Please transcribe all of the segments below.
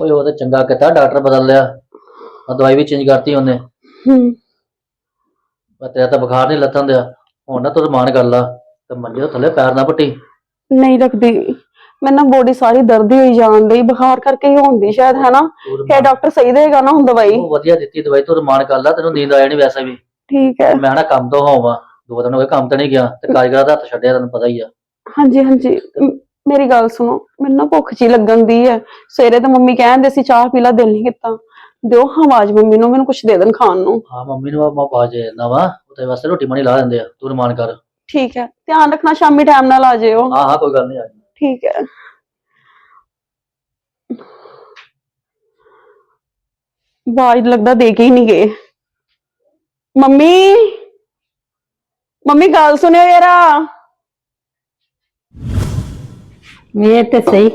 ਓਏ ਉਹ ਤਾਂ ਚੰਗਾ ਕੀਤਾ ਡਾਕਟਰ ਬਦਲ ਲਿਆ। ਆ ਦਵਾਈ ਵੀ ਚੇਂਜ ਕਰਤੀ ਉਹਨੇ। ਹੂੰ। ਪਰ ਤੇਰਾ ਤਾਂ ਬੁਖਾਰ ਨਹੀਂ ਲੱਥਣ ਦਿਆ। ਹੁਣ ਨਾ ਤੂੰ ਰਮਾਨ ਕਰ ਲਾ ਤੇ ਮੰਜੇ ਤੋਂ ਥੱਲੇ ਪੈਰ ਨਾ ਪੱਟੀ। ਨਹੀਂ ਰੱਖਦੀ। ਮੈਂ ਨਾ ਬੋਡੀ ਸਾਰੀ ਦਰਦ ਹੋਈ ਜਾਣ ਡਈ। ਬੁਖਾਰ ਕਰਕੇ ਹੀ ਹੁੰਦੀ ਸ਼ਾਇਦ ਹੈ ਨਾ ਰੁਮਾਨ- ਡਾਕਟਰ ਸਹੀ ਦੇਗਾ ਨਾ ਹੁਣ ਦਵਾਈ? ਉਹ ਵਧੀਆ ਦਿੱਤੀ ਦਵਾਈ ਤੂੰ ਰਮਾਨ ਕਰ ਲਾ ਤੈਨੂੰ ਨੀਂਦ ਆ ਜਾਣੀ ਵੈਸੇ ਵੀ। ਠੀਕ ਹੈ। ਮੈਂ ਨਾ ਕੰਮ ਤੋਂ ਹੋਵਾਂ। ਦੋ ਦਿਨ ਹੋ ਗਏ ਕੰਮ ਤੇ ਨਹੀਂ ਗਿਆ ਤੇ ਕਾਰੀਗਰਾਂ ਦਾ ਹੱਥ ਛੱਡਿਆ ਤੈਨੂੰ ਪਤਾ ਹੀ ਆ। ਹਾਂਜੀ ਹਾਂਜੀ। ਮੇਰੀ ਗੱਲ ਸੁਣੋ ਮੈਨੂੰ ਨਾ ਭੁੱਖ ਜੀ ਲੱਗਣ ਦੀ ਹੈ। ਸਵੇਰੇ ਤਾਂ ਮੰਮੀ ਕਹਿੰਦੇ ਸੀ ਚਾਹ ਪੀ ਲਾ ਦਿਲ ਨਹੀਂ ਕੀਤਾ। ਦਿਓ ਹਾਂ ਆਵਾਜ਼ ਮੰਮੀ ਨੂੰ ਮੈਨੂੰ ਕੁਝ ਦੇ ਦੇਣ ਖਾਣ ਨੂੰ। ਹਾਂ ਮੰਮੀ ਨੂੰ ਮੈਂ ਬਾਜ ਜਾਂਦਾ ਵਾ। ਉਹਦੇ ਵਾਸਤੇ ਰੋਟੀ ਪਾਣੀ ਲਾ ਦਿੰਦੇ ਆ ਤੂੰ ਰਮਾਨ ਕਰ। ਠੀਕ ਹੈ ਧਿਆਨ ਰੱਖਣਾ ਸ਼ਾਮੀ ਟਾਈਮ ਨਾਲ ਆ ਜਿਓ। ਹਾਂ ਹਾਂ ਕੋਈ ਗੱਲ ਨਹੀਂ ਆ ਜਾਣਾ। ਠੀਕ ਹੈ। ਆਵਾਜ਼ ਲੱਗਦਾ ਦੇ ਕੇ ਹੀ ਨਹੀਂ ਗਏ। ਮੰਮੀ ਮੰਮੀ ਗੱਲ ਸੁਣਿਓ ਯਾਰਾ ਵੇ ਤੇ ਸਹੀ।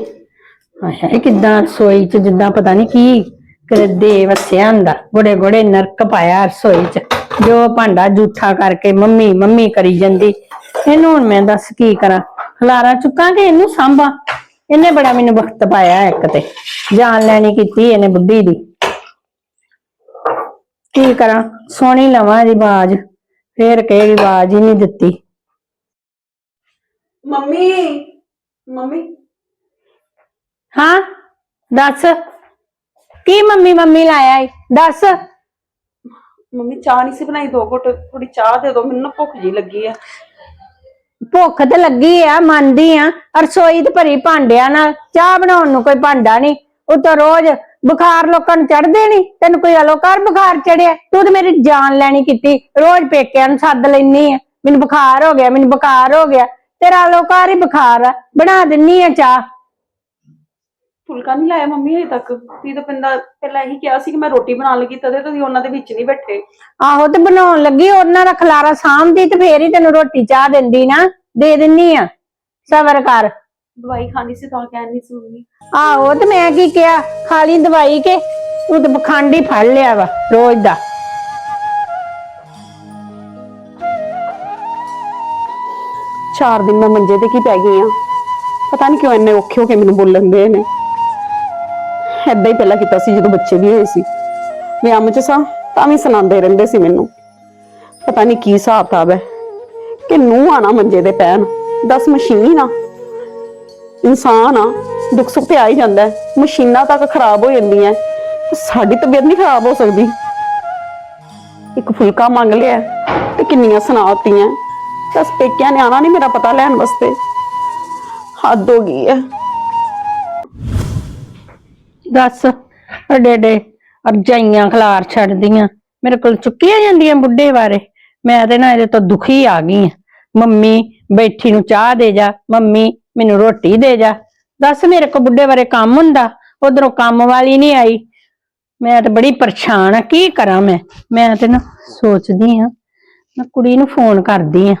ਹਾਏ ਕਿਦਾਂ ਰਸੋਈ ਚ ਜਿੱਦਾਂ ਪਤਾ ਨਹੀਂ ਕੀ ਕਰਦੇ ਵਸਿਆ ਹੁੰਦਾ ਗੋੜੇ ਗੋੜੇ ਨਰਕ ਪਾਇਆ ਰਸੋਈ ਚ। ਜੋ ਭਾਂਡਾ ਜੂਠਾ ਕਰਕੇ ਮੰਮੀ ਮੰਮੀ ਕਰੀ ਜਾਂਦੀ। ਇਹਨੂੰ ਹੁਣ ਮੈਂ ਦੱਸ ਕੀ ਕਰਾਂ? ਖਲਾਰਾ ਚੁੱਕਾਂ ਕਿ ਇਹਨੂੰ ਸਾਂਭਾਂ? ਇਹਨੇ ਬੜਾ ਮੈਨੂੰ ਵਕਤ ਪਾਇਆ ਇੱਕ ਤੇ। ਜਾਨ ਲੈਣੀ ਕੀਤੀ ਇਹਨੇ ਬੁੱਢੀ ਦੀ। ਕੀ ਕਰਾਂ? ਸੋਹਣੀ ਲਵਾਂ ਇਹਦੀ ਬਾਜ ਫੇਰ ਕਹੇਗੀ ਆਵਾਜ਼ ਹੀ ਨਹੀਂ ਦਿੱਤੀ। Mummy mummy? ਹਾਂ ਦੱਸ। ਕੀ ਮੰਮੀ ਮੰਮੀ ਲਾਇਆ ਈ ਦੱਸ। ਮੰਮੀ ਚਾਹ ਨਹੀਂ ਸੀ ਬਣਾਈ ਦੋ ਘੁੱਟ ਥੋੜੀ ਚਾਹ ਦੇ ਦਿਓ ਮੈਨੂੰ ਨਾ ਭੁੱਖ ਜੀ ਲੱਗੀ ਆ। ਭੁੱਖ ਤੇ ਲੱਗੀ ਆ ਮੰਨਦੀ ਆ ਰਸੋਈ ਤੇ ਭਰੀ ਭਾਂਡਿਆਂ ਨਾਲ ਚਾਹ ਬਣਾਉਣ ਨੂੰ ਕੋਈ ਭਾਂਡਾ ਨਹੀਂ। ਉਹ ਤਾਂ ਰੋਜ਼ ਬੁਖਾਰ ਲੋਕਾਂ ਨੂੰ ਚੜਦੇ ਨਹੀਂ ਤੈਨੂੰ ਕੋਈ ਅਲੋਕਾਰ ਬੁਖਾਰ ਚੜਿਆ ਤੂੰ ਤੇ ਮੇਰੀ ਜਾਨ ਲੈਣੀ ਕੀਤੀ ਰੋਜ਼ ਪੇਕਿਆਂ ਨੂੰ ਸੱਦ ਲੈਨੀ ਆ। ਮੈਨੂੰ ਬੁਖਾਰ ਹੋ ਗਿਆ ਮੈਨੂੰ ਬੁਖਾਰ ਹੋ ਗਿਆ। ਤੇਰਾ ਅਲੋਕਾਰ ਹੀ ਬੁਖਾਰ ਆ ਬਣਾ ਦਿੰਨੀ ਆ ਚਾਹ। ਫੁਲਕਾ ਨਹੀਂ ਲਾਇਆ ਮੰਮੀ ਹਜੇ ਤੱਕ? ਤੁਸੀਂ ਤਾਂ ਪਿੰਦਾ ਪਹਿਲਾਂ ਇਹੀ ਕਿਹਾ ਸੀ ਕਿ ਮੈਂ ਰੋਟੀ ਬਣਾਉਣ ਲੱਗੀ ਤਦੇ ਤੁਸੀਂ ਉਹਨਾਂ ਦੇ ਵਿੱਚ ਨਹੀਂ ਬੈਠੇ। ਆਹੋ ਤੇ ਬਣਾਉਣ ਲੱਗੀ ਉਹਨਾਂ ਦਾ ਖਲਾਰਾ ਸਾਂਭਦੀ ਤੇ ਫੇਰ ਹੀ ਤੈਨੂੰ ਰੋਟੀ ਚਾਹ ਦਿੰਦੀ ਨਾ ਦੇ ਦਿੰਨੀ ਆ। ਸਬਰ ਕਰ। ਦਵਾਈ ਖਾਣੀ ਸੀ ਤਾਂ ਕਹਿਣੀ ਸੀ ਮੰਮੀ। ਆਹੋ ਤੇ ਮੈਂ ਕੀ ਕਿਹਾ ਖਾਲੀ ਦਵਾਈ ਕੇ ਤੂੰ ਤੇ ਪਖੰਡ ਹੀ ਫੜ ਲਿਆ ਵਾ ਰੋਜ਼ ਦਾ। ਚਾਰ ਦਿਨ ਮੈਂ ਮੰਜੇ ਤੇ ਕੀ ਪੈ ਗਈ ਆ? ਪਤਾ ਨਹੀਂ ਕਿਉਂ ਇੰਨੇ ਔਖੇ ਹੋ ਕੇ ਮੈਨੂੰ ਬੋਲਣ ਦੇ ਨੇ। ਏਦਾਂ ਹੀ ਪਹਿਲਾਂ ਕੀਤਾ ਸੀ ਜਦੋਂ ਬੱਚੇ ਵੀ ਹੋਏ ਸੀ। ਮੈਂ ਅੰਮ ਚ ਸਾਂ, ਤਾਂ ਵੀ ਸੁਣਾਉਂਦੇ ਰਹਿੰਦੇ ਸੀ ਮੈਨੂੰ। ਪਤਾ ਨਹੀਂ ਕੀ ਹਿਸਾਬ ਕਿਤਾਬ ਹੈ ਕਿ ਨੂੰ ਆਣਾ ਮੰਜੇ ਦੇ ਪੈਣ। ਦਸ ਮਸ਼ੀਨ ਆ। ਇਨਸਾਨ ਆ, ਦੁੱਖ ਸੁੱਖ ਤੇ ਆ ਹੀ ਜਾਂਦਾ ਮਸ਼ੀਨਾਂ ਤੱਕ ਖਰਾਬ ਹੋ ਜਾਂਦੀਆਂ ਸਾਡੀ ਤਬੀਅਤ ਨਹੀਂ ਖਰਾਬ ਹੋ ਸਕਦੀ। ਇੱਕ ਫੁਲਕਾ ਮੰਗ ਲਿਆ ਤੇ ਕਿੰਨੀਆਂ ਸੁਣਾਤੀਆਂ ਦਸ ਪੇਕਿਆਂ ਨੇ ਆਣਾ ਨਹੀਂ ਮੇਰਾ ਪਤਾ ਲੈਣ ਵਾਸਤੇ। ਹੱਦ ਹੋ ਗਈ ਹੈ ਦੱਸ, ਅਡੇ ਡੇ ਅਰਜਾਈਆਂ ਖਲਾਰ ਛੱਡਦੀਆਂ। ਮੇਰੇ ਕੋਲ ਚੁੱਕੀਆਂ ਜਾਂਦੀਆਂ ਬੁੱਢੇ ਬਾਰੇ। ਮੈਂ ਤੇ ਨਾ ਇਹਦੇ ਤੋਂ ਦੁਖੀ ਆ ਗਈ ਆ। ਮੰਮੀ, ਬੈਠੀ ਨੂੰ ਚਾਹ ਦੇ ਜਾ। ਮੰਮੀ, ਮੈਨੂੰ ਰੋਟੀ ਦੇ ਜਾ। ਦੱਸ ਮੇਰੇ ਕੋ ਬੁੱਢੇ ਬਾਰੇ ਕੰਮ ਹੁੰਦਾ? ਉਧਰੋਂ ਕੰਮ ਵਾਲੀ ਨਹੀਂ ਆਈ। ਮੈਂ ਤੇ ਬੜੀ ਪਰੇਸ਼ਾਨ ਆ। ਕੀ ਕਰਾਂ ਮੈਂ? ਮੈਂ ਤੇ ਨਾ ਸੋਚਦੀ ਆ। ਮੈਂ ਕੁੜੀ ਨੂੰ ਫੋਨ ਕਰਦੀ ਆ।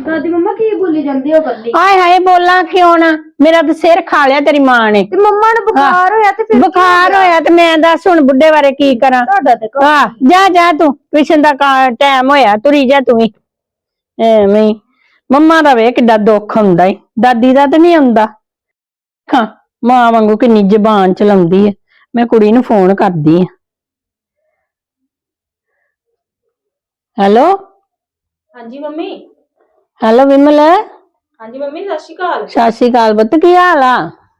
ਦਾਦੀ ਮੰਮਾ ਕੀ ਬੋਲੀ ਜਾਂਦੀ ਹੋ ਕੱਲੀ ਹਾਏ ਹਾਏ ਬੋਲਾਂ ਕਿਉਂ ਨਾ? ਮੇਰਾ ਤਾਂ ਸਿਰ ਖਾ ਲਿਆ ਤੇਰੀ ਮਾਂ ਨੇ। ਤੇ ਮੰਮਾ ਨੂੰ ਬੁਖਾਰ ਹੋਇਆ ਤੇ ਫਿਰ ਬੁਖਾਰ ਹੋਇਆ? ਤੇ ਮੈਂ ਦੱਸ ਹੁਣ ਬੁੱਢੇ ਬਾਰੇ ਕੀ ਕਰਾਂ? ਤੁਹਾਡਾ ਤੇ ਕਹੋ। ਹਾਂ ਜਾ ਜਾ ਤੂੰ। ਟਿਊਸ਼ਨ ਦਾ ਟਾਈਮ ਹੋਇਆ ਤੁਰੀ ਜਾ ਤੂੰ ਵੀ। ਐਵੇਂ ਹੀ। ਮੰਮਾ ਦਾ ਵੇ ਕਿੱਡਾ ਦੁੱਖ ਹੁੰਦਾ ਈ ਦਾਦੀ ਦਾ ਤਾਂ ਨਹੀਂ ਹੁੰਦਾ। ਹਾਂ ਮਾਂ ਵਾਂਗੂ ਕਿੰਨੀ ਜ਼ਬਾਨ ਚਲਾਉਂਦੀ ਹੈ ਮੈਂ ਕੁੜੀ ਨੂੰ ਫੋਨ ਕਰਦੀ ਆ। ਹੈਲੋ? ਹਾਂਜੀ ਮੰਮੀ। ਹੈਲੋ ਵਿਮਲ। ਹਾਂਜੀ ਮੰਮੀ ਸਤਿ ਸ਼੍ਰੀ ਅਕਾਲ। ਸਤਿ ਸ਼੍ਰੀ ਅਕਾਲ ਪੁੱਤ ਕੀ ਹਾਲ ਆ?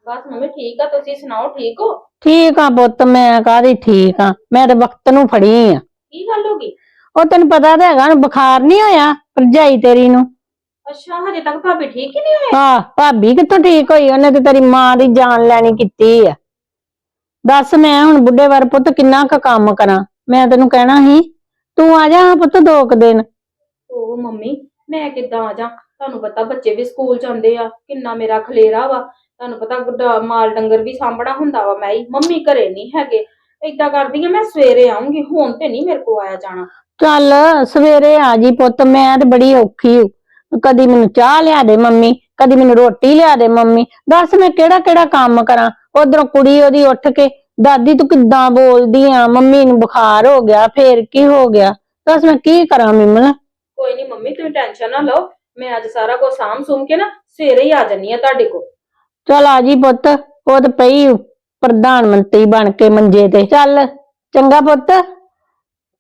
ਬਸ ਮੰਮੀ ਠੀਕ ਆ ਤੁਸੀਂ ਸੁਣਾਓ ਠੀਕ ਹੋ? ਠੀਕ ਆ ਪੁੱਤ ਮੈਂ ਕਾਹਦੀ ਠੀਕ ਆ? ਮੈਂ ਤੇ ਵਕਤ ਨੂੰ ਫੜੀ ਆ। ਕੀ ਗੱਲ ਹੋ ਗਈ? ਉਹ ਤੈਨੂੰ ਪਤਾ ਤਾਂ ਹੈਗਾ ਨਾ ਬੁਖਾਰ ਨਹੀਂ ਹੋਇਆ ਭਰਜਾਈ ਤੇਰੀ ਨੂੰ। ਅੱਛਾ ਹਜੇ ਤੱਕ ਭਾਬੀ ਠੀਕ ਹੀ ਨਹੀਂ ਹੋਏ ਹਾਂ ਭਾਬੀ ਕਿੱਥੋਂ ਠੀਕ ਹੋਈ? ਉਹਨੇ ਤੇ ਤੇਰੀ ਮਾਂ ਦੀ ਜਾਨ ਲੈਣੀ ਕੀਤੀ ਆ। ਦੱਸ ਮੈਂ ਹੁਣ ਬੁੱਢੇ ਵਾਰ ਪੁੱਤ ਕਿੰਨਾ ਕੁ ਕੰਮ ਕਰਾਂ? ਮੈਂ ਤੈਨੂੰ ਕਹਿਣਾ ਸੀ ਤੂੰ ਆ ਜਾ ਪੁੱਤ ਦੋ ਕੁ ਦਿਨ। ਉਹ ਮੰਮੀ ਮੈਂ ਕਿੱਦਾਂ ਆ ਜਾ? ਤੁਹਾਨੂੰ ਪਤਾ ਬੱਚੇ ਵੀ ਸਕੂਲ ਜਾਂਦੇ ਆ, ਕਿੰਨਾ ਮੇਰਾ ਖਲੇਰਾ ਵਾ। ਤੁਹਾਨੂੰ ਪਤਾ ਗੁੱਡਾ- ਮਾਲ ਡੰਗਰ ਵੀ ਸਾਂਭਣਾ ਹੁੰਦਾ ਵਾ, ਮੈਂ ਹੀ ਮੰਮੀ ਘਰੇ ਨਹੀਂ ਹੈਗੇ। ਏਦਾਂ ਕਰਦੀ ਆ, ਮੈਂ ਸਵੇਰੇ ਆਉਂਗੀ ਹੁਣ ਤੇ ਨਹੀਂ ਮੇਰੇ ਕੋ ਆਇਆ ਜਾਣਾ। ਚੱਲ, ਸਵੇਰੇ ਆ ਜੀ ਪੁੱਤ, ਮੈਂ ਤੇ ਬੜੀ ਔਖੀ ਹੂੰ ਕਦੀ ਮੈਨੂੰ ਚਾਹ ਲਿਆ ਦੇ ਮੰਮੀ, ਕਦੀ ਮੈਨੂੰ ਰੋਟੀ ਲਿਆ ਦੇ ਮੰਮੀ। ਦੱਸ ਮੈਂ ਕਿਹੜਾ ਕਿਹੜਾ ਕੰਮ ਕਰਾਂ? ਉਧਰੋਂ ਕੁੜੀ ਉਹਦੀ ਉੱਠ ਕੇ, ਦਾਦੀ, ਤੂੰ ਕਿੱਦਾਂ ਬੋਲਦੀ ਆ? ਮੰਮੀ ਨੂੰ ਬੁਖਾਰ ਹੋ ਗਿਆ, ਫੇਰ ਕੀ ਹੋ ਗਿਆ? ਦੱਸ ਮੈਂ ਕੀ ਕਰਾਂ ਮਿਮਲ ਕੋਈ ਨਹੀਂ ਮੰਮੀ ਤੁਸੀਂ ਟੈਨਸ਼ਨ ਨਾ ਲਓ। ਮੈਂ ਅੱਜ ਸਾਰਾ ਕੁਝ ਸਾਂਭ ਸੂਮ ਕੇ ਨਾ ਸਵੇਰੇ ਹੀ ਆ ਜੰਨੀ ਆ ਤੁਹਾਡੇ ਕੋਲ। ਚਲ ਆ ਜੀ ਪੁੱਤ ਉਹ ਤੇ ਪਈ ਪ੍ਰਧਾਨ ਮੰਤਰੀ ਬਣ ਕੇ ਮੰਜੇ ਤੇ। ਚੱਲ ਚੰਗਾ ਪੁੱਤ।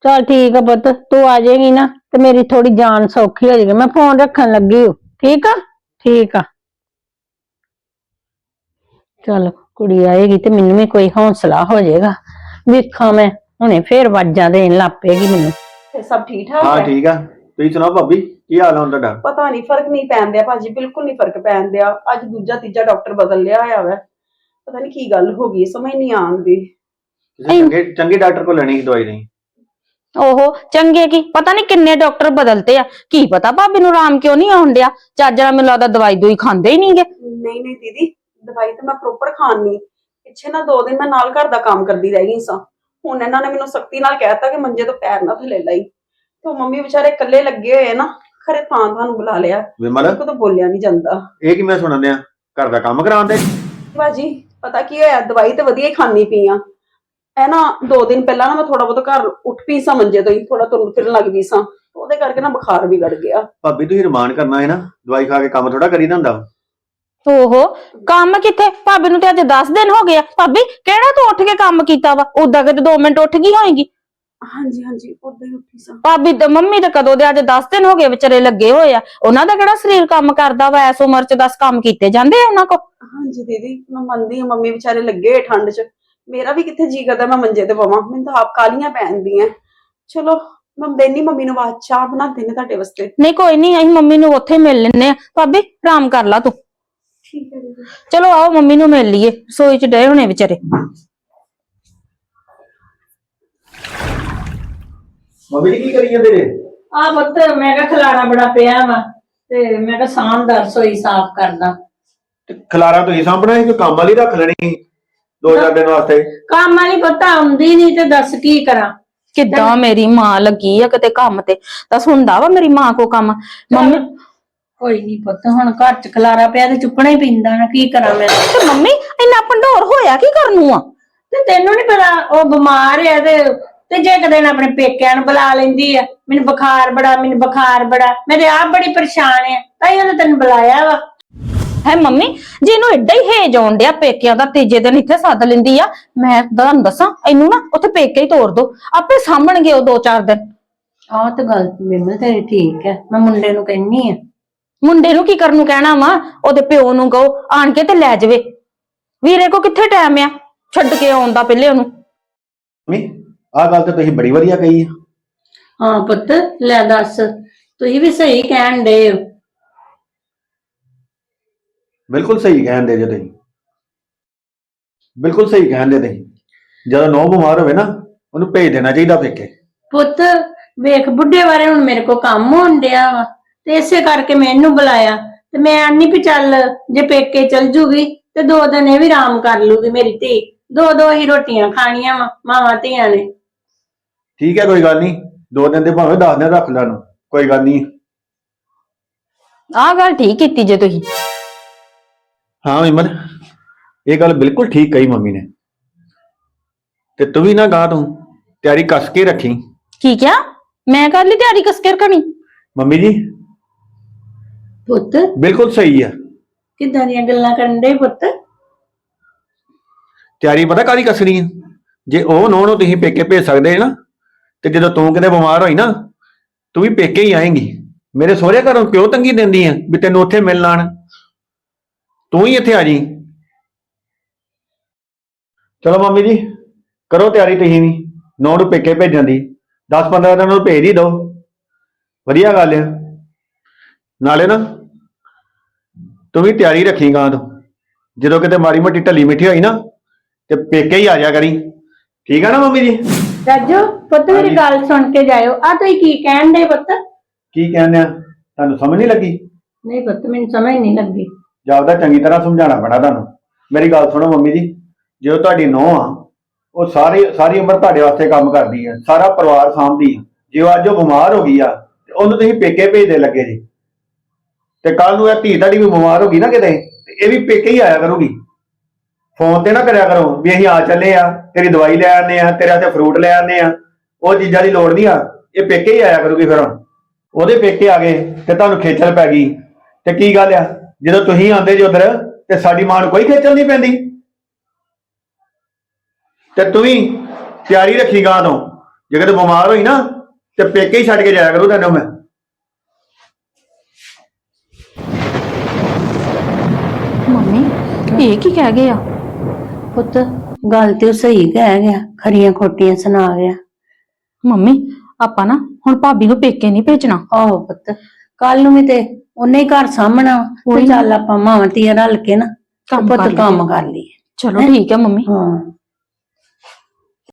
ਚਲ ਠੀਕ ਆ ਪੁੱਤ ਤੂੰ ਆ ਜਾਏਗੀ ਨਾ ਤੇ ਮੇਰੀ ਥੋੜੀ ਜਾਨ ਸੌਖੀ ਹੋ ਜਾਏਗੀ। ਮੈਂ ਫੋਨ ਰੱਖਣ ਲੱਗੀ ਹੂੰ ਠੀਕ ਆ? ਠੀਕ ਆ। ਚਲ ਕੁੜੀ ਆਏਗੀ ਤੇ ਮੈਨੂੰ ਵੀ ਕੋਈ ਹੌਸਲਾ ਹੋ ਜਾਏਗਾ। ਵੇਖਾਂ ਮੈਂ ਹੁਣੇ ਫੇਰ ਵਾਜਾਂ ਦੇਣ ਲੱਗ ਪਏਗੀ ਮੈਨੂੰ। ਤੇ ਸਭ ਠੀਕ ਠਾਕ ਹਾਂ ਹੈ ਠੀਕ ਆ। ਤੁਸੀਂ ਸੁਣਾਓ ਭਾਬੀ ਕੀ ਹਾਲ ਆ ਹੁਣ ਤੁਹਾਡਾ? ਪਤਾ ਨਹੀਂ ਫ਼ਰਕ ਨਹੀਂ ਪੈਣ ਦਿਆ ਭਾਜੀ ਬਿਲਕੁਲ ਨਹੀਂ ਫ਼ਰਕ ਪੈਣ ਦਿਆ। ਅੱਜ ਦੂਜਾ ਤੀਜਾ ਡਾਕਟਰ ਬਦਲ ਲਿਆ ਹੋਇਆ ਵੈ। ਪਤਾ ਨਹੀਂ ਕੀ ਗੱਲ ਹੋ ਗਈ ਸਮਝ ਨਹੀਂ ਆਉਂਦੀ ਕਿਸੇ ਚੰਗੇ ਚੰਗੇ ਡਾਕਟਰ ਕੋਲ ਲੈਣੀ ਸੀ ਦਵਾਈ ਨਹੀਂ? ਓਹੋ ਚੰਗੇ ਕੀ? ਪਤਾ ਨਹੀਂ ਕਿੰਨੇ ਡਾਕਟਰ ਬਦਲਤੇ ਆ। ਕੀ ਪਤਾ ਭਾਬੀ ਨੂੰ ਆਰਾਮ ਕਿਉਂ ਨਹੀਂ ਆਉਣ ਡਿਆ? ਚੱਜ ਨਾਲ ਮੈਨੂੰ ਲੱਗਦਾ ਦਵਾਈ ਦੂਈ ਖਾਂਦੇ ਹੀ ਨਹੀਂਗੇ। ਨਹੀਂ ਨਹੀਂ ਦੀਦੀ ਦਵਾਈ ਤਾਂ ਮੈਂ ਪ੍ਰੋਪਰ ਖਾਣੀ ਪਿੱਛੇ ਨਾ ਦੋ ਦਿਨ ਮੈਂ ਨਾਲ ਘਰ ਦਾ ਕੰਮ ਕਰਦੀ ਰਹਿ ਗਈ ਸਾਂ। ਹੁਣ ਇਹਨਾਂ ਨੇ ਮੈਨੂੰ ਸਖਤੀ ਨਾਲ ਕਹਿਤਾ ਕਿ ਮੰਜੇ ਤੋਂ ਪੈਰ ਨਾ ਥੱਲੇ ਲਾਈ। ਤੇ ਉਹ ਮੰਮੀ ਵਿਚਾਰੇ ਇਕੱਲੇ ਲੱਗੇ ਹੋਏ ਆ ਨਾ ਖਰੇ ਤਾਂ ਤੁਹਾਨੂੰ ਬੁਲਾ ਲਿਆ। ਵਿਮਲ? ਕੋਲ ਤਾਂ ਬੋਲਿਆ ਨਹੀਂ ਜਾਂਦਾ। ਇਹ ਕੀ ਮੈਂ ਸੁਣਨ ਡਿਆ? ਘਰ ਦਾ ਕੰਮ ਕਰਾਉਂਦੇ ਭਾਜੀ ਪਤਾ ਕੀ ਹੋਇਆ? ਦਵਾਈ ਤੇ ਵਧੀਆ ਹੀ ਖਾਣੀ ਪਈ ਆ। ਇਹ ਨਾ ਦੋ ਦਿਨ ਪਹਿਲਾਂ ਨਾ ਮੈਂ ਥੋੜਾ ਬਹੁਤ ਘਰ ਉੱਠ ਪਈ ਸਾਂ ਮੰਜੇ ਤੋਂ ਹੀ ਥੋੜਾ ਤੁਰਨ ਫਿਰਨ ਲੱਗ ਪਈ ਸਾਂ। ਉਹਦੇ ਕਰਕੇ ਨਾ ਬੁਖਾਰ ਵੀ ਗੜ ਗਿਆ। ਭਾਬੀ ਤੁਸੀਂ ਰਮਾਨ ਕਰਨਾ ਹੈ ਨਾ? ਦਵਾਈ ਖਾ ਕੇ ਕੰਮ ਥੋੜਾ ਕਰੀਦਾ ਹੁੰਦਾ। ਓਹੋ ਕੰਮ ਕਿੱਥੇ? ਭਾਬੀ ਨੂੰ ਤੇ ਅੱਜ 10 ਦਿਨ ਹੋ ਗਏ ਆ। ਭਾਬੀ ਕਿਹੜਾ ਤੂੰ ਉੱਠ ਕੇ ਕੰਮ ਕੀਤਾ ਵਾ? ਉਦਾਂ ਕਿ 2 ਮਿੰਟ ਉੱਠ ਗਈ ਹੋਏਗੀ। ਹਾਂਜੀ ਹਾਂਜੀ ਉਦਾਂ ਹੀ ਉੱਠੀ ਸਾਂ। ਭਾਬੀ ਤੇ ਮੰਮੀ ਤੇ ਕਦੋਂ ਦੇ ਅੱਜ 10 ਦਿਨ ਹੋ ਗਏ ਵਿਚਾਰੇ ਲੱਗੇ ਹੋਏ ਆ। ਉਹਨਾਂ ਦਾ ਕਿਹੜਾ ਸਰੀਰ ਕੰਮ ਕਰਦਾ ਵਾ? ਐਸ ਉਮਰ ਚ 10 ਕੰਮ ਕੀਤੇ ਜਾਂਦੇ ਆ ਉਹਨਾਂ ਕੋ ਹਾਂਜੀ ਦੀਦੀ ਮੈਂ ਮੰਨਦੀ ਹਾਂ ਮੰਮੀ ਵਿਚਾਰੇ ਲੱਗੇ ਹੋਏ ਠੰਡ 'ਚ। ਮੇਰਾ ਵੀ ਕਿੱਥੇ ਜੀ ਕਰਦਾ ਮੈਂ ਮੰਜੇ ਤੇ ਪਵਾਂ ਮੈਨੂੰ ਤਾਂ ਆਪ ਕਾਲੀਆਂ ਪੈਂਦੀਆਂ ਚਲੋ ਮੈਂ ਦੇਣੀ ਮੰਮੀ ਨੂੰ ਬਾਅਦ ਚਾਹ ਬਣਾਉਂਦੇ ਨੇ ਤੁਹਾਡੇ ਵਾਸਤੇ। ਨਹੀਂ ਕੋਈ ਨਹੀਂ ਅਸੀਂ ਮੰਮੀ ਨੂੰ ਉੱਥੇ ਮਿਲ ਲੈਨੇ ਆ ਭਾਬੀ ਆਰਾਮ ਕਰ ਲਾ ਤੂੰ। ਠੀਕ ਹੈ ਦੀਦੀ। ਚਲੋ ਆਓ ਮੰਮੀ ਨੂੰ ਮਿਲ ਲਈਏ। ਸੋਈ ਚ ਡਏ ਹੋਣੇ ਵਿਚਾਰੇ। ਮੰਮੀ ਜੀ ਕੀ ਕਰੀ ਜਾਂਦੇ ਨੇ ਆ ਪੁੱਤ ਮੈਂ ਕਿਹਾ ਖਲਾਰਾ ਬੜਾ ਪਿਆ ਵਾ ਤੇ ਮੈਂ ਕਿਹਾ ਸਾਂਭਦਾਰ ਸੋਈ ਸਾਫ਼ ਕਰਦਾ। ਤੇ ਖਲਾਰਾ ਤੁਸੀਂ ਸਾਂਭਣਾ ਸੀ ਕਿ ਕੰਮ ਵਾਲੀ ਰੱਖ ਲੈਣੀ ਦੋ ਚਾਰ ਦਿਨ ਵਾਸਤੇ? ਕੰਮ ਵਾਲੀ ਪੁੱਤ ਆਉਂਦੀ ਨਹੀਂ ਤੇ ਦੱਸ ਕੀ ਕਰਾਂ। ਕਿੱਦਾਂ ਮੇਰੀ ਮਾਂ ਲੱਗੀ ਆ ਕਿਤੇ ਕੰਮ ਤੇ? ਤਾਂ ਹੁੰਦਾ ਵਾ ਮੇਰੀ ਮਾਂ ਕੋ ਕੰਮ? ਮੰਮੀ ਕੋਈ ਨਹੀਂ ਪੁੱਤ ਹੁਣ ਘਰ ਚ ਖਲਾਰਾ ਪਿਆ ਤੇ ਚੁੱਕਣਾ ਹੀ ਪੈਂਦਾ ਨਾ ਕੀ ਕਰਾਂ ਮੈਂ? ਤੇ ਮੰਮੀ ਇੰਨਾ ਭੰਡੋਰ ਹੋਇਆ ਕੀ ਕਰਨ ਨੂੰ ਆ? ਤੇ ਤੈਨੂੰ ਨਹੀਂ ਪਤਾ ਉਹ ਬਿਮਾਰ ਆ ਤੇ ਤੇ ਜੇ ਕਦੇ ਨਾ ਆਪਣੇ ਪੇਕਿਆਂ ਨੂੰ ਬੁਲਾ ਲੈਂਦੀ ਆ ਮੈਨੂੰ ਬੁਖਾਰ ਬੜਾ ਮੈਨੂੰ ਬੁਖਾਰ ਬੜਾ ਮੇਰੇ ਆਪ ਬੜੀ ਪਰੇਸ਼ਾਨ ਆ ਤਾਂ ਉਹਨੇ ਤੈਨੂੰ ਬੁਲਾਇਆ ਵਾ। ਹੈ ਮੰਮੀ ਜੇ ਇਹਨੂੰ ਐਡਾ ਹੀ ਹੇਜ ਆਉਣ ਡਿਆ ਪੇਕਿਆਂ ਦਾ ਤੀਜੇ ਦਿਨ ਇੱਥੇ ਸੱਦ ਲੈਂਦੀ ਆ ਮੈਂ ਤੁਹਾਨੂੰ ਦੱਸਾਂ ਇਹਨੂੰ ਨਾ ਉੱਥੇ ਪੇਕੇ ਹੀ ਤੋਰ ਦੋ ਆਪੇ ਸਾਂਭਣਗੇ ਉਹ ਦੋ ਚਾਰ ਦਿਨ। ਆਹ ਤਾਂ ਗੱਲ ਮੈਨੂੰ ਤੇਰੀ ਠੀਕ ਹੈ ਮੈਂ ਮੁੰਡੇ ਨੂੰ ਕਹਿੰਨੀ ਆ। ਮੁੰਡੇ ਨੂੰ ਕੀ ਕਰਨ ਨੂੰ ਕਹਿਣਾ ਵਾ? ਉਹਦੇ ਪਿਓ ਨੂੰ ਕਹੋ ਆਣ ਕੇ ਤੇ ਲੈ ਜਾਵੇ। ਵੀਰੇ ਕੋ ਕਿੱਥੇ ਟਾਈਮ ਆ? ਛੱਡ ਕੇ ਆਉਣ ਦਾ ਪਹਿਲੇ ਉਹਨੂੰ। ਮੰਮੀ ਆਹ ਗੱਲ ਤਾਂ ਤੁਸੀਂ ਬੜੀ ਵਧੀਆ ਕਹੀ ਆ। ਹਾਂ ਪੁੱਤ ਲੈ ਦੱਸ ਤੁਸੀਂ ਵੀ ਸਹੀ ਕਹਿਣ ਦੇ ਹੋ। ਬਿਲਕੁਲ ਸਹੀ ਕਹਿੰਦੇ ਜੇ ਤੁਸੀਂ। ਬਿਲਕੁਲ ਸਹੀ ਕਹਿੰਦੇ ਤੁਸੀਂ। ਜਦੋਂ ਨੌ ਬਿਮਾਰ ਹੋਵੇ ਨਾ ਉਹਨੂੰ ਭੇਜ ਦੇਣਾ ਚਾਹੀਦਾ ਪੇਕੇ। ਪੁੱਤ ਵੇਖ ਬੁੱਢੇ ਬਾਰੇ ਹੁਣ ਮੇਰੇ ਕੋ ਕੰਮ ਹੋਣ ਡਿਆ ਵਾ ਤੇ ਇਸੇ ਕਰਕੇ ਮੈਨੂੰ ਬੁਲਾਇਆ। ਤੇ ਮੈਂ ਆਨੀ ਵੀ ਚੱਲ ਜੇ ਪੇਕੇ ਚਲ ਜੂਗੀ ਤੇ ਦੋ ਦਿਨ ਇਹ ਵੀ ਆਰਾਮ ਕਰ ਲੂਗੀ ਮੇਰੀ ਧੀ। ਦੋ ਦੋ ਹੀ ਰੋਟੀਆਂ ਖਾਣੀਆਂ ਵਾ ਮਾਵਾਂ ਧੀਆਂ ਨੇ। ਠੀਕ ਹੈ ਕੋਈ ਗੱਲ ਨਹੀਂ। ਦੋ ਦਿਨ ਦੇ ਭਾਵੇਂ 10 ਦਿਨ ਰੱਖ ਲੈਣ ਕੋਈ ਗੱਲ ਨਹੀਂ। ਆਹ ਗੱਲ ਠੀਕ ਕੀਤੀ ਜੇ ਤੁਸੀਂ। ਹਾਂ ਵਿਮਲ। ਇਹ ਗੱਲ ਬਿਲਕੁਲ ਠੀਕ ਕਹੀ ਮੰਮੀ ਨੇ। ਤੇ ਤੂੰ ਵੀ ਨਾ ਗਾ ਤੂੰ। ਤਿਆਰੀ ਕੱਸ ਕੇ ਰੱਖੀ। ਕੀ ਕਿਹਾ? ਮੈਂ ਕਰ ਲਈ ਤਿਆਰੀ ਕਸ ਕੇ ਰੱਖਣੀ? ਮੰਮੀ ਜੀ। ਪੁੱਤ। ਬਿਲਕੁਲ ਸਹੀ ਆ। ਕਿੱਦਾਂ ਦੀਆਂ ਗੱਲਾਂ ਕਰਨ ਦੇ ਪੁੱਤ? ਤਿਆਰੀ ਪਤਾ ਕਾਦੀ ਕੱਸਣੀ ਆ? ਜੇ ਉਹ ਨੌ ਨੂੰ ਤੁਸੀਂ ਪੇਕੇ ਭੇਜ ਸਕਦੇ ਨਾ ਤੇ ਜਦੋਂ ਤੂੰ ਕਿਤੇ ਬਿਮਾਰ ਹੋਈ ਨਾ, ਤੂੰ ਵੀ ਪੇਕੇ ਹੀ ਆਏਂਗੀ। ਮੇਰੇ ਸਹੁਰੇ ਘਰੋਂ ਕਿਉਂ ਤੰਗੀ ਦਿੰਦੀ ਆ ਵੀ ਤੈਨੂੰ ਉੱਥੇ ਮਿਲ ਆਣ ਤੂੰ ਹੀ ਇੱਥੇ ਆ ਜੀ। ਚਲੋ ਮੰਮੀ ਜੀ, ਕਰੋ ਤਿਆਰੀ ਤੁਸੀਂ ਵੀ। ਨੌ ਨੂੰ ਪੇਕੇ ਭੇਜਣ ਦੀ। 10-15 ਦਿਨਾਂ ਨੂੰ ਭੇਜ ਹੀ ਦਿਓ। ਵਧੀਆ ਗੱਲ ਆ। ਨਾਲੇ ਨਾ, ਤੂੰ ਵੀ ਤਿਆਰੀ ਰੱਖੀ ਗਾਂ ਤੋਂ। ਜਦੋਂ ਕਿਤੇ ਮਾਰੀ ਮੋਟੀ ਢੱਲੀ ਮਿੱਠੀ ਹੋਈ ਨਾ, ਤੇ ਪੇਕੇ ਹੀ ਆ ਜਾ ਕਰੀ। ਠੀਕ ਆ ਨਾ ਮੰਮੀ ਜੀ? ਰਾਜੂ ਪੁੱਤ ਮੇਰੀ ਹਾਂਜੀ। ਗੱਲ ਸੁਣ ਕੇ ਜਾਇਓ। ਆ ਤੁਸੀਂ ਕੀ ਕਹਿਣ ਦੇ ਪੁੱਤ? ਕੀ ਕਹਿੰਦੇ ਆ ਤੁਹਾਨੂੰ ਸਮਝ ਨਹੀਂ ਲੱਗੀ? ਨਹੀਂ ਪੁੱਤ ਮੈਨੂੰ ਸਮਝ ਨਹੀਂ ਲੱਗੀ। ਜਾਪਦਾ ਚੰਗੀ ਤਰ੍ਹਾਂ ਸਮਝਾਉਣਾ ਪੈਣਾ ਤੁਹਾਨੂੰ? ਮੇਰੀ ਗੱਲ ਸੁਣੋ ਮੰਮੀ ਜੀ। ਜੋ ਤੁਹਾਡੀ ਨੂੰਹ ਆ ਉਹ ਸਾਰੀ ਸਾਰੀ ਉਮਰ ਤੁਹਾਡੇ ਵਾਸਤੇ ਕੰਮ ਕਰਦੀ ਆ। ਸਾਰਾ ਪਰਿਵਾਰ ਸਾਂਭਦੀ ਆ। ਜੇ ਉਹ ਅੱਜ ਉਹ ਬਿਮਾਰ ਹੋ ਗਈ ਆ ਤੇ ਉਹਨੂੰ ਤੁਸੀਂ ਪੇਕੇ ਭੇਜਦੇ ਲੱਗੇ ਜੀ। ਤੇ ਕੱਲ ਨੂੰ ਇਹ ਧੀ ਤੁਹਾਡੀ ਵੀ ਬਿਮਾਰ ਹੋ ਗਈ ਨਾ ਕਿਤੇ ਤੇ ਇਹ ਵੀ ਪੇਕੇ ਹੀ ਆਇਆ ਕਰੂਗੀ। ਫੋਨ ਤੇ ਨਾ ਕਰਿਆ ਕਰੋ ਵੀ ਅਸੀਂ ਆ ਚੱਲੇ ਆ, ਤੇਰੀ ਦਵਾਈ ਲੈ ਆਨੇ ਆ, ਤੇਰੇ ਵਾਸਤੇ ਫਰੂਟ ਲੈ ਆਨੇ ਆ। ਉਹ ਚੀਜ਼ਾਂ ਦੀ ਲੋੜ ਨਹੀਂ ਆ, ਇਹ ਪੇਕੇ ਹੀ ਆਇਆ ਕਰੂਗੀ ਫਿਰ। ਹੁਣ ਉਹਦੇ ਪੇਕੇ ਆ ਗਏ ਤੇ ਤੁਹਾਨੂੰ ਖੇਚਲ ਪੈ ਗਈ। ਤੇ ਕੀ ਗੱਲ ਆ? ਜਦੋਂ ਤੁਸੀਂ ਆਉਂਦੇ ਜੇ ਉਧਰ, ਤੇ ਸਾਡੀ ਮਾਂ ਨੂੰ ਕੋਈ ਖੇਚਲ ਨਹੀਂ ਪੈਂਦੀ। ਤੇ ਤੂੰ ਵੀ ਤਿਆਰੀ ਰੱਖੀ ਗਾਂ ਤੋਂ। ਜੇ ਕਿਤੇ ਬਿਮਾਰ ਹੋਈ ਨਾ, ਤੇ ਪੇਕੇ ਹੀ ਛੱਡ ਕੇ ਜਾਇਆ ਕਰੂ ਤੈਨੂੰ ਮੈਂ। ਮੰਮੀ, ਇਹ ਕੀ ਕਹਿ ਗਏ ਆ? ਪੁੱਤ ਗੱਲ ਤੇ ਉਹ ਸਹੀ ਕਹਿ ਗਿਆ ਖਰੀਆਂ ਖੋਟੀਆਂ ਸੁਣਾ ਗਿਆ। ਮੰਮੀ ਆਪਾਂ ਨਾ ਹੁਣ ਭਾਬੀ ਨੂੰ ਪੇਕੇ ਨਹੀਂ ਭੇਜਣਾ। ਆਹੋ ਪੁੱਤ ਕੱਲ ਨੂੰ ਵੀ ਤੇ ਉਹਨੇ ਹੀ ਘਰ ਸਾਹਮਣਾ ਨਾ। ਚੱਲ ਆਪਾਂ ਮਾਵਾਂ ਧੀਆਂ ਰਲ ਕੇ ਨਾ ਕੰਮ ਪੁੱਤ ਕਰ ਕੰਮ। ਕਰ ਲਈਏ। ਚਲੋ ਠੀਕ ਹੈ ਮੰਮੀ। ਹਾਂ।